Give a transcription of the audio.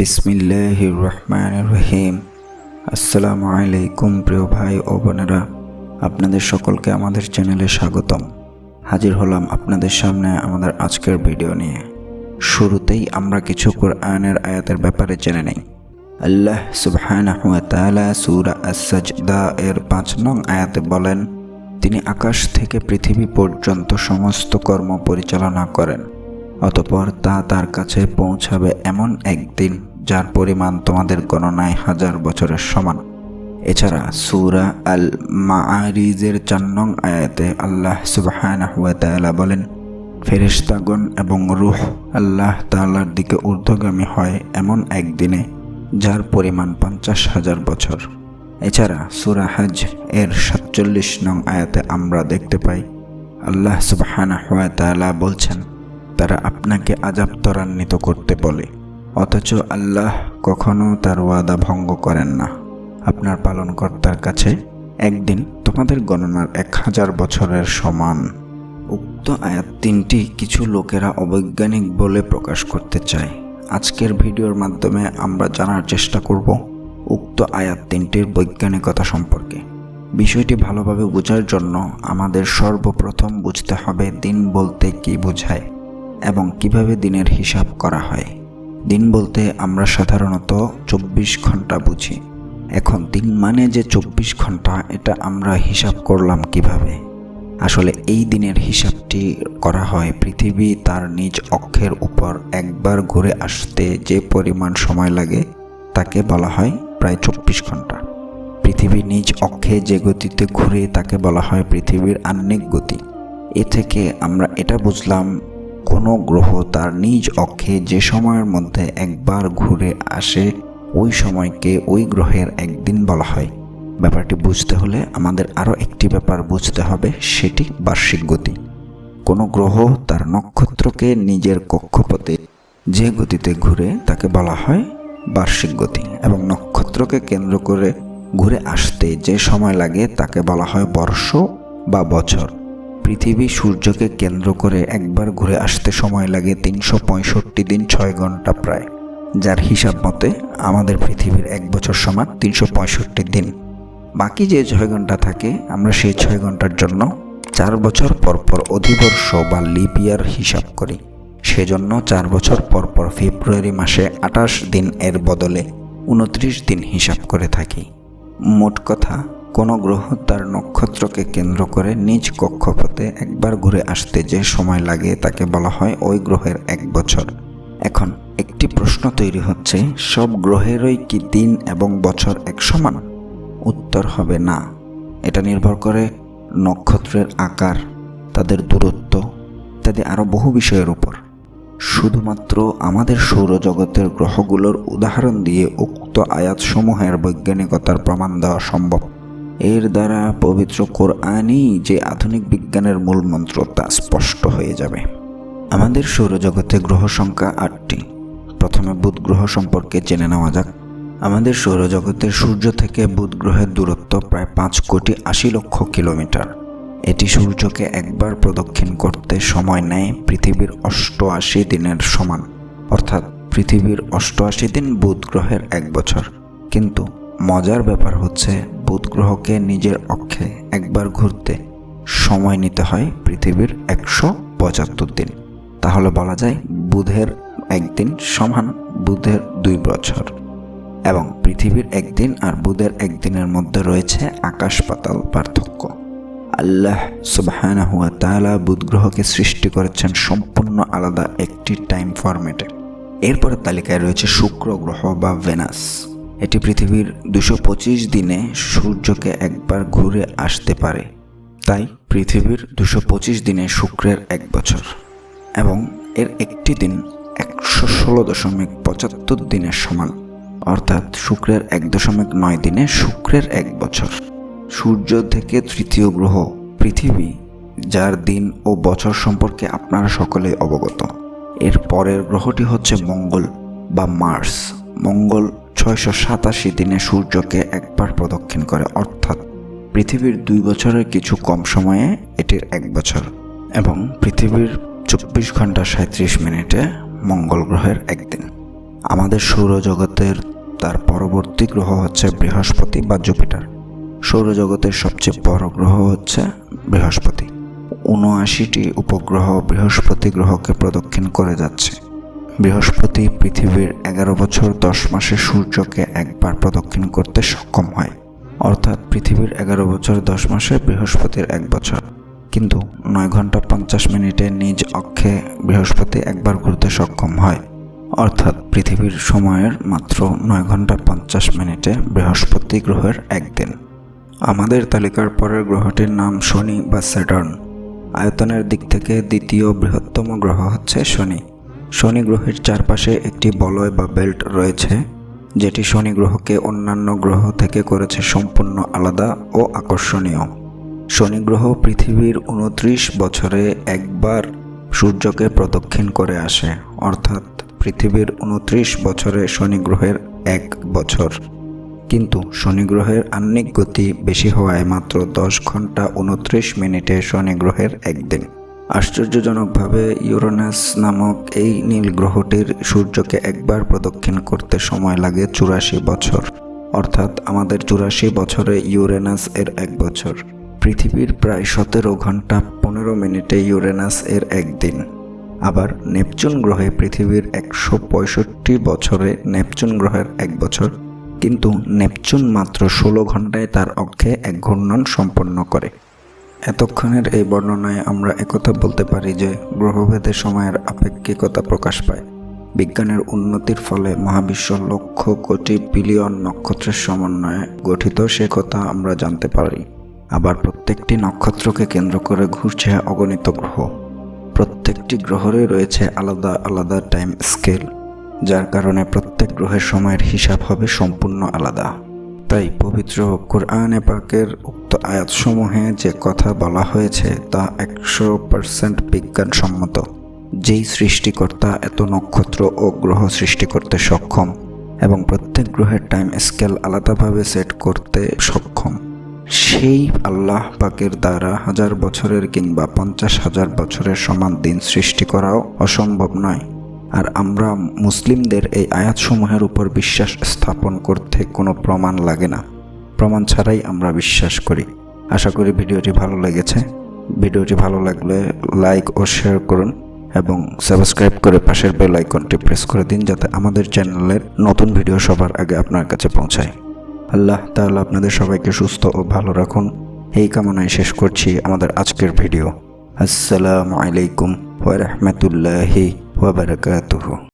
বিসমিল্লাহ রহমান রহিম। আসসালামু আলাইকুম প্রিয় ভাই ও বোনেরা, আপনাদের সকলকে আমাদের চ্যানেলে স্বাগতম। হাজির হলাম আপনাদের সামনে আমাদের আজকের ভিডিও নিয়ে। শুরুতেই আমরা কিছু কোরআনের আয়াতের ব্যাপারে জেনে নেই। আল্লাহ সুবহানাহু ওয়া তাআলা এর পাঁচ নং আয়াতে বলেন, তিনি আকাশ থেকে পৃথিবী পর্যন্ত সমস্ত কর্ম পরিচালনা করেন, অতপর তা তার কাছে পৌঁছাবে এমন একদিন। যার পরিমাণ তোমাদের গণনায় হাজার বছরের সমান। এছাড়া সুরা আল মাআরিজের চার নং আয়াতে আল্লাহ সুবহানাহু ওয়া তাআলা বলেন, ফেরেশতাগণ এবং রুহ আল্লাহ তাআলার দিকে ঊর্ধ্বগামী হয় এমন একদিনে, যার পরিমাণ পঞ্চাশ হাজার বছর। এছাড়া সূরা হজ এর সাতচল্লিশ নং আয়াতে আমরা দেখতে পাই, আল্লাহ সুবহানাহু ওয়া তাআলা বলছেন, তারা আপনাকে আজাব ত্বরান্বিত করতে বলে। অথচ আল্লাহ কখনো তার ওয়াদা ভঙ্গ করেন না। আপনার পালনকর্তার কাছে একদিন তোমাদের গণনার এক হাজার বছরের সমান। উক্ত আয়াত তিনটি কিছু লোকেরা অবৈজ্ঞানিক বলে প্রকাশ করতে চায়। আজকের ভিডিওর মাধ্যমে আমরা জানার চেষ্টা করব উক্ত আয়াত তিনটির বৈজ্ঞানিকতা সম্পর্কে। বিষয়টি ভালোভাবে বোঝার জন্য আমাদের সর্বপ্রথম বুঝতে হবে দিন বলতে কি বোঝায় এবং কীভাবে দিনের হিসাব করা হয়। দিন বলতে আমরা সাধারণত চব্বিশ ঘণ্টা বুঝি। এখন দিন মানে যে চব্বিশ ঘণ্টা, এটা আমরা হিসাব করলাম কীভাবে? আসলে এই দিনের হিসাবটি করা হয় পৃথিবী তার নিজ অক্ষের উপর একবার ঘুরে আসতে যে পরিমাণ সময় লাগে, তাকে বলা হয় প্রায় চব্বিশ ঘণ্টা। পৃথিবী নিজ অক্ষে যে গতিতে ঘুরে তাকে বলা হয় পৃথিবীর আহ্নিক গতি। এ থেকে আমরা এটা বুঝলাম কোনো গ্রহ তার নিজ অক্ষে যে সময়ের মধ্যে একবার ঘুরে আসে, ওই সময়কে ওই গ্রহের একদিন বলা হয়। ব্যাপারটি বুঝতে হলে আমাদের আরও একটি ব্যাপার বুঝতে হবে, সেটি বার্ষিক গতি। কোনো গ্রহ তার নক্ষত্রকে নিজের কক্ষপথে যে গতিতে ঘুরে তাকে বলা হয় বার্ষিক গতি এবং নক্ষত্রকে কেন্দ্র করে ঘুরে আসতে যে সময় লাগে তাকে বলা হয় বর্ষ বা বছর। পৃথিবী সূর্যকে কেন্দ্র করে একবার ঘুরে আসতে সময় লাগে তিনশো পঁয়ষট্টি দিন ছয় ঘণ্টা প্রায়। যার হিসাব মতে আমাদের পৃথিবীর এক বছর সমান তিনশো পঁয়ষট্টি দিন। বাকি যে ছয় ঘণ্টা থাকে, আমরা সেই ছয় ঘণ্টার জন্য চার বছর পর পর অধিবর্ষ বা লিপ ইয়ার হিসাব করি। সেজন্য চার বছর পর পর ফেব্রুয়ারি মাসে আঠাশ দিন এর বদলে উনত্রিশ দিন হিসাব করে থাকি। মোট কথা কোনো গ্রহ তার নক্ষত্রকে কেন্দ্র করে নিজ কক্ষপথে একবার ঘুরে আসতে যে সময় লাগে তাকে বলা হয় ওই গ্রহের এক বছর। এখন একটি প্রশ্ন তৈরি হচ্ছে, সব গ্রহেরই কি দিন এবং বছর এক সমান? উত্তর হবে না। এটা নির্ভর করে নক্ষত্রের আকার, তাদের দূরত্ব, ইত্যাদি আরও বহু বিষয়ের উপর। শুধুমাত্র আমাদের সৌরজগতের গ্রহগুলোর উদাহরণ দিয়ে উক্ত আয়াতসমূহের বৈজ্ঞানিকতার প্রমাণ দেওয়া সম্ভব। এর দ্বারা পবিত্র কোরআনই যে আধুনিক বিজ্ঞানের মূল মন্ত্র তা স্পষ্ট হয়ে যাবে। আমাদের সৌরজগতে গ্রহ সংখ্যা আটটি। প্রথমে বুধ গ্রহ সম্পর্কে জেনে নেওয়া যাক। আমাদের সৌরজগতের সূর্য থেকে বুধ গ্রহের দূরত্ব প্রায় পাঁচ কোটি আশি লক্ষ কিলোমিটার। এটি সূর্যকে একবার প্রদক্ষিণ করতে সময় নেয় পৃথিবীর অষ্টআশি দিনের সমান। অর্থাৎ পৃথিবীর অষ্টআশি দিন বুধ গ্রহের এক বছর। কিন্তু মজার ব্যাপার হচ্ছে বুধ গ্রহকে নিজের অক্ষে একবার ঘুরতে সময় নিতে হয় পৃথিবীর একশো পঁচাত্তর দিন। তাহলে বলা যায় বুধের একদিন সমান বুধের দুই বছর। এবং পৃথিবীর একদিন আর বুধের একদিনের মধ্যে রয়েছে আকাশ পাতাল পার্থক্য। আল্লাহ সুবাহানা হুয়া তালা বুধ গ্রহকে সৃষ্টি করেছেন সম্পূর্ণ আলাদা একটি টাইম ফরম্যাটে এরপরে তালিকায় রয়েছে শুক্র গ্রহ বা ভেনাস। এটি পৃথিবীর দুশো পঁচিশ দিনে সূর্যকে একবার ঘুরে আসতে পারে। তাই পৃথিবীর দুশো পঁচিশ দিনে শুক্রের এক বছর এবং এর একটি দিন একশো ষোলো দশমিক পঁচাত্তর দিনের সমান, অর্থাৎ শুক্রের এক দশমিক নয় দিনে শুক্রের এক বছর। সূর্য থেকে তৃতীয় গ্রহ পৃথিবী, যার দিন ও বছর সম্পর্কে আপনারা সকলে অবগত। এর পরের গ্রহটি হচ্ছে মঙ্গল বা মার্স। মঙ্গল ছয়শো সাতাশি দিনে সূর্যকে একবার প্রদক্ষিণ করে, অর্থাৎ পৃথিবীর দুই বছরের কিছু কম সময়ে এটির এক বছর এবং পৃথিবীর চব্বিশ ঘণ্টা সাঁত্রিশ মিনিটে মঙ্গল গ্রহের একদিন। আমাদের সৌরজগতের তার পরবর্তী গ্রহ হচ্ছে বৃহস্পতি বা জুপিটার। সৌরজগতের সবচেয়ে বড় গ্রহ হচ্ছে বৃহস্পতি। উনআশিটি উপগ্রহ বৃহস্পতি গ্রহকে প্রদক্ষিণ করে যাচ্ছে। বৃহস্পতি পৃথিবীর এগারো বছর, দশ মাসে সূর্যকে একবার প্রদক্ষিণ করতে সক্ষম হয়। অর্থাৎ পৃথিবীর এগারো বছর, দশ মাসে বৃহস্পতির এক বছর। কিন্তু নয় ঘণ্টা পঞ্চাশ মিনিটে নিজ অক্ষে বৃহস্পতি একবার ঘুরতে সক্ষম হয়। অর্থাৎ পৃথিবীর সময়ের মাত্র নয় ঘণ্টা পঞ্চাশ মিনিটে বৃহস্পতি গ্রহের একদিন। আমাদের তালিকার পরের গ্রহটির নাম শনি বা স্যাটার্ন। আয়তনের দিক থেকে দ্বিতীয় বৃহত্তম গ্রহ হচ্ছে শনি। শনি গ্রহের চারপাশে একটি বলয় বা বেল্ট রয়েছে, যেটি শনি গ্রহকে অন্যান্য গ্রহ থেকে করেছে সম্পূর্ণ আলাদা ও আকর্ষণীয়। শনি গ্রহ পৃথিবীর উনত্রিশ বছরে একবার সূর্যকে প্রদক্ষিণ করে আসে, অর্থাৎ পৃথিবীর উনত্রিশ বছরে শনি গ্রহের এক বছর। কিন্তু শনি গ্রহের আহ্নিক গতি বেশি হওয়ায় মাত্র দশ ঘণ্টা উনত্রিশ মিনিটে শনি গ্রহের একদিন। আশ্চর্যজনকভাবে ইউরেনাস নামক এই নীল গ্রহটির সূর্যকে একবার প্রদক্ষিণ করতে সময় লাগে চুরাশি বছর। অর্থাৎ আমাদের চুরাশি বছরে ইউরেনাস এর এক বছর। পৃথিবীর প্রায় সতেরো ঘণ্টা পনেরো মিনিটে ইউরেনাস এর একদিন আবার নেপচুন গ্রহে পৃথিবীর একশো পঁয়ষট্টি বছরে নেপচুন গ্রহের এক বছর, কিন্তু নেপচুন মাত্র ষোলো ঘন্টায় তার অক্ষে এক ঘূর্ণন সম্পন্ন করে। এতক্ষণের এই বর্ণনায় আমরা একথা বলতে পারি যে গ্রহভেদে সময়ের আপেক্ষিকতা প্রকাশ পায়। বিজ্ঞানের উন্নতির ফলে মহাবিশ্ব লক্ষ কোটি বিলিয়ন নক্ষত্রের সমন্বয়ে গঠিত সে কথা আমরা জানতে পারি। আবার প্রত্যেকটি নক্ষত্রকে কেন্দ্র করে ঘুরছে অগণিত গ্রহ। প্রত্যেকটি গ্রহেরই রয়েছে আলাদা আলাদা টাইম স্কেল যার কারণে প্রত্যেক গ্রহের সময়ের হিসাব হবে সম্পূর্ণ আলাদা। তাই পবিত্র কোরআনে পাকের উক্ত আয়াতসমূহে যে কথা বলা হয়েছে তা একশো পার্সেন্ট বিজ্ঞানসম্মত। যেই সৃষ্টিকর্তা এত নক্ষত্র ও গ্রহ সৃষ্টি করতে সক্ষম এবং প্রত্যেক গ্রহের টাইম স্কেল আলাদাভাবে সেট করতে সক্ষম, সেই আল্লাহ পাকের দ্বারা হাজার বছরের কিংবা পঞ্চাশ হাজার বছরের সমান দিন সৃষ্টি করাও অসম্ভব নয়। আর আমরা মুসলিমদের এই আয়াতসমূহের উপর বিশ্বাস স্থাপন করতে কোনো প্রমাণ লাগে না। প্রমাণ ছাড়াই আমরা বিশ্বাস করি। আশা করি ভিডিওটি ভালো লেগেছে। ভিডিওটি ভালো লাগলে লাইক ও শেয়ার করুন এবং সাবস্ক্রাইব করে পাশের বেল আইকনটি প্রেস করে দিন যাতে আমাদের চ্যানেলের নতুন ভিডিও সবার আগে আপনার কাছে পৌঁছায়। আল্লাহ তাহলে আপনাদের সবাইকে সুস্থ ও ভালো রাখুন। এই কামনায় শেষ করছি আমাদের আজকের ভিডিও। আসসালামু আলাইকুম ওয়া রাহমাতুল্লাহি ওয়া বারাকাতুহু